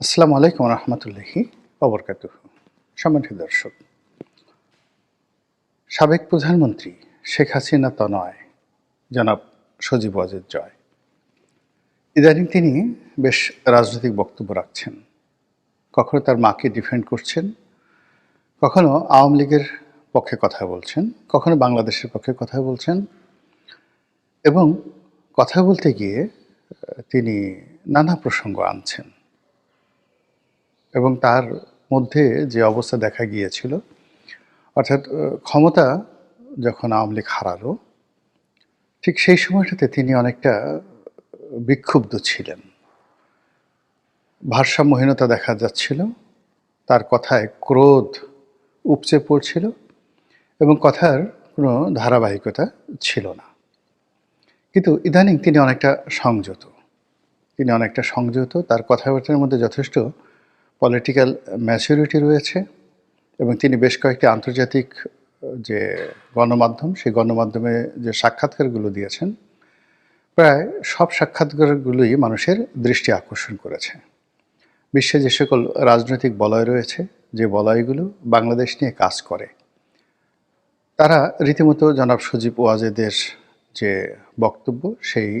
আসসালামু আলাইকুম রহমতুল্লাহি অবরকাত সম্মানিত দর্শক, সাবেক প্রধানমন্ত্রী শেখ হাসিনা তনয় জনাব সজীব ওয়াজেদ জয়। ইদানিং তিনি বেশ রাজনৈতিক বক্তব্য রাখছেন। কখনো তার মাকে ডিফেন্ড করছেন, কখনো আওয়ামী লীগের পক্ষে কথা বলছেন, কখনো বাংলাদেশের পক্ষে কথা বলছেন এবং কথা বলতে গিয়ে তিনি নানা প্রসঙ্গ আনছেন। এবং তার মধ্যে যে অবস্থা দেখা গিয়েছিল, অর্থাৎ ক্ষমতা যখন আওয়ামী লীগ হারালো, ঠিক সেই সময়টাতে তিনি অনেকটা বিক্ষুব্ধ ছিলেন। ভারসাম্যহীনতা দেখা যাচ্ছিল, তার কথায় ক্রোধ উপচে পড়ছিল এবং কথার কোনো ধারাবাহিকতা ছিল না। কিন্তু ইদানিং তিনি অনেকটা সংযত। তিনি অনেকটা সংযত, তার কথাবার্তার মধ্যে যথেষ্ট পলিটিক্যাল ম্যাচুরিটি রয়েছে এবং তিনি বেশ কয়েকটি আন্তর্জাতিক যে গণমাধ্যম, সেই গণমাধ্যমে যে সাক্ষাৎকারগুলো দিয়েছেন, প্রায় সব সাক্ষাৎকারগুলোই মানুষের দৃষ্টি আকর্ষণ করেছে। বিশ্বে যে সকল রাজনৈতিক বলয় রয়েছে, যে বলয়গুলো বাংলাদেশ নিয়ে কাজ করে, তারা রীতিমতো জনাব সজীব ওয়াজেদের যে বক্তব্য, সেই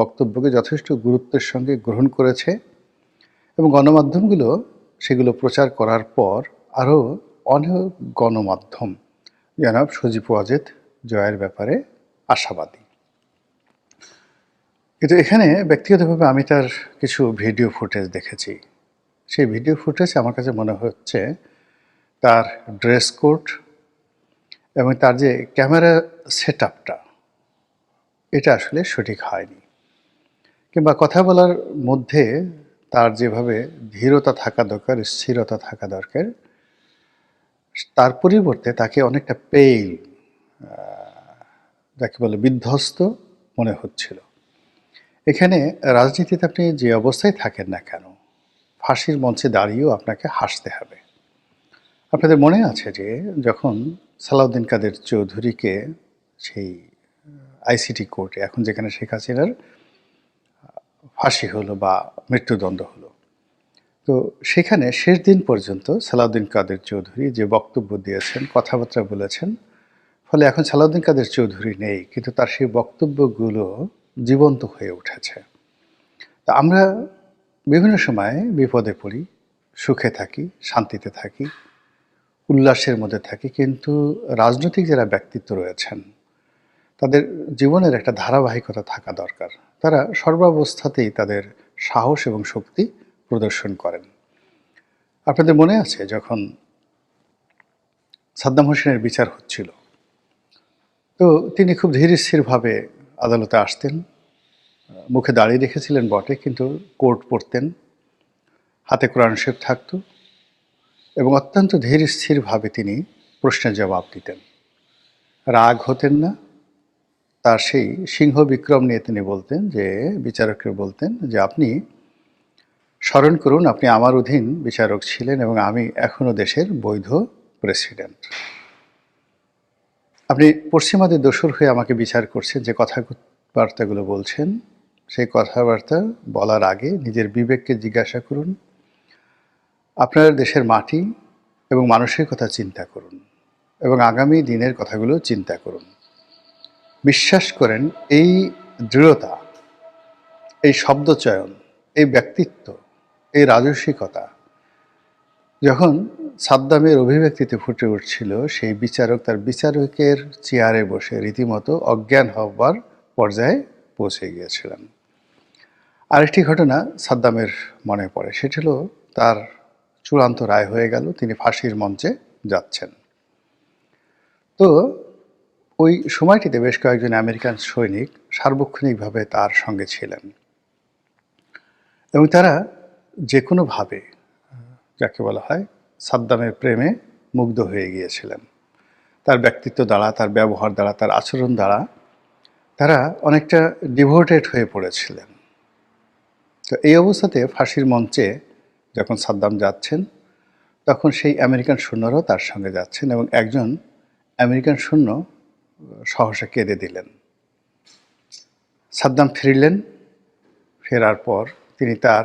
বক্তব্যকে যথেষ্ট গুরুত্বের সঙ্গে গ্রহণ করেছে। এবং গণমাধ্যমগুলো সেগুলো প্রচার করার পর আরও অনেক গণমাধ্যম। জনাব সজীব ওয়াজেদ, জয়ের ব্যাপারে আশাবাদী। কিন্তু এখানে ব্যক্তিগতভাবে আমি তার কিছু ভিডিও ফুটেজ দেখেছি। সেই ভিডিও ফুটেজ আমার কাছে মনে হচ্ছে তার ড্রেস কোড এবং তার যে ক্যামেরা সেট এটা আসলে সঠিক হয়নি। কিংবা কথা বলার মধ্যে তার যেভাবে ধীরতা থাকা দরকার, স্থিরতা থাকা দরকার, তার পরিবর্তে তাকে অনেকটা পেইল যাকে বলে বিধ্বস্ত মনে হচ্ছিল। এখানে রাজনীতিতে আপনি যে অবস্থায় থাকেন না কেন, ফাঁসির মঞ্চে দাঁড়িয়েও আপনাকে হাসতে হবে। আপনাদের মনে আছে যে যখন সালাউদ্দিন কাদের চৌধুরীকে সেই আইসিটি কোর্টে, এখন যেখানে শেখ হাসিনার ফাঁসি হলো বা মৃত্যুদণ্ড হলো। তো সেখানে শেষ দিন পর্যন্ত সালাউদ্দিন কাদের চৌধুরী যে বক্তব্য দিয়েছেন, কথাবার্তা বলেছেন, ফলে এখন সালাউদ্দিন কাদের চৌধুরী নেই, কিন্তু তার সেই বক্তব্যগুলো জীবন্ত হয়ে উঠেছে। তা আমরা বিভিন্ন সময় বিপদে পড়ি, সুখে থাকি, শান্তিতে থাকি, উল্লাসের মধ্যে থাকি, কিন্তু রাজনৈতিক যারা ব্যক্তিত্ব রয়েছেন তাদের জীবনের একটা ধারাবাহিকতা থাকা দরকার। তারা সর্বাবস্থাতেই তাদের সাহস এবং শক্তি প্রদর্শন করেন। আপনাদের মনে আছে যখন সাদ্দাম হোসেনের বিচার হচ্ছিল, তো তিনি খুব ধীর স্থিরভাবে আদালতে আসতেন, মুখে দাঁড়িয়ে রেখেছিলেন বটে, কিন্তু কোর্ট পড়তেন, হাতে কোরআন শরীফ থাকত এবং অত্যন্ত ধীর স্থিরভাবে তিনি প্রশ্নের জবাব দিতেন। রাগ হতেন না তার সেই সিংহ বিক্রম নিয়ে তিনি বলতেন, যে বিচারককে বলতেন, যে আপনি স্মরণ করুন, আপনি আমার অধীন বিচারক ছিলেন এবং আমি এখনও দেশের বৈধ প্রেসিডেন্ট। আপনি পশ্চিমাদের দোসর হয়ে আমাকে বিচার করছেন, যে কথাবার্তাগুলো বলছেন, সেই কথাবার্তা বলার আগে নিজের বিবেককে জিজ্ঞাসা করুন, আপনার দেশের মাটি এবং মানুষের কথা চিন্তা করুন এবং আগামী দিনের কথাগুলো চিন্তা করুন। বিশ্বাস করেন এই দৃঢ়তা, এই শব্দচয়ন, এই ব্যক্তিত্ব, এই রাজস্বিকতা যখন সাদ্দামের অভিব্যক্তিতে ফুটে উঠছিল, সেই বিচারক তার বিচারকের চেয়ারে বসে রীতিমতো অজ্ঞান হবার পর্যায়ে পৌঁছে গিয়েছিলেন। আরেকটি ঘটনা সাদ্দামের মনে পড়ে, সেটি হলো তার চূড়ান্ত রায় হয়ে গেল, তিনি ফাঁসির মঞ্চে যাচ্ছেন। তো ওই সময়টিতে বেশ কয়েকজন আমেরিকান সৈনিক সার্বক্ষণিকভাবে তার সঙ্গে ছিলেন। এবং তারা যে কোনোভাবে যাকে বলা হয়, সাদ্দামের প্রেমে মুগ্ধ হয়ে গিয়েছিলেন। তার ব্যক্তিত্ব দ্বারা, তার ব্যবহার দ্বারা, তার আচরণ দ্বারা তারা অনেকটা ডিভোটেড হয়ে পড়েছিলেন। তো এই অবস্থাতে ফাঁসির মঞ্চে যখন সাদ্দাম যাচ্ছেন, তখন সেই আমেরিকান সৈন্যরাও তার সঙ্গে যাচ্ছেন এবং একজন আমেরিকান সৈন্য সহসা কেঁদে দিলেন। সাদ্দাম ফিরলেন ফেরার পর তিনি তার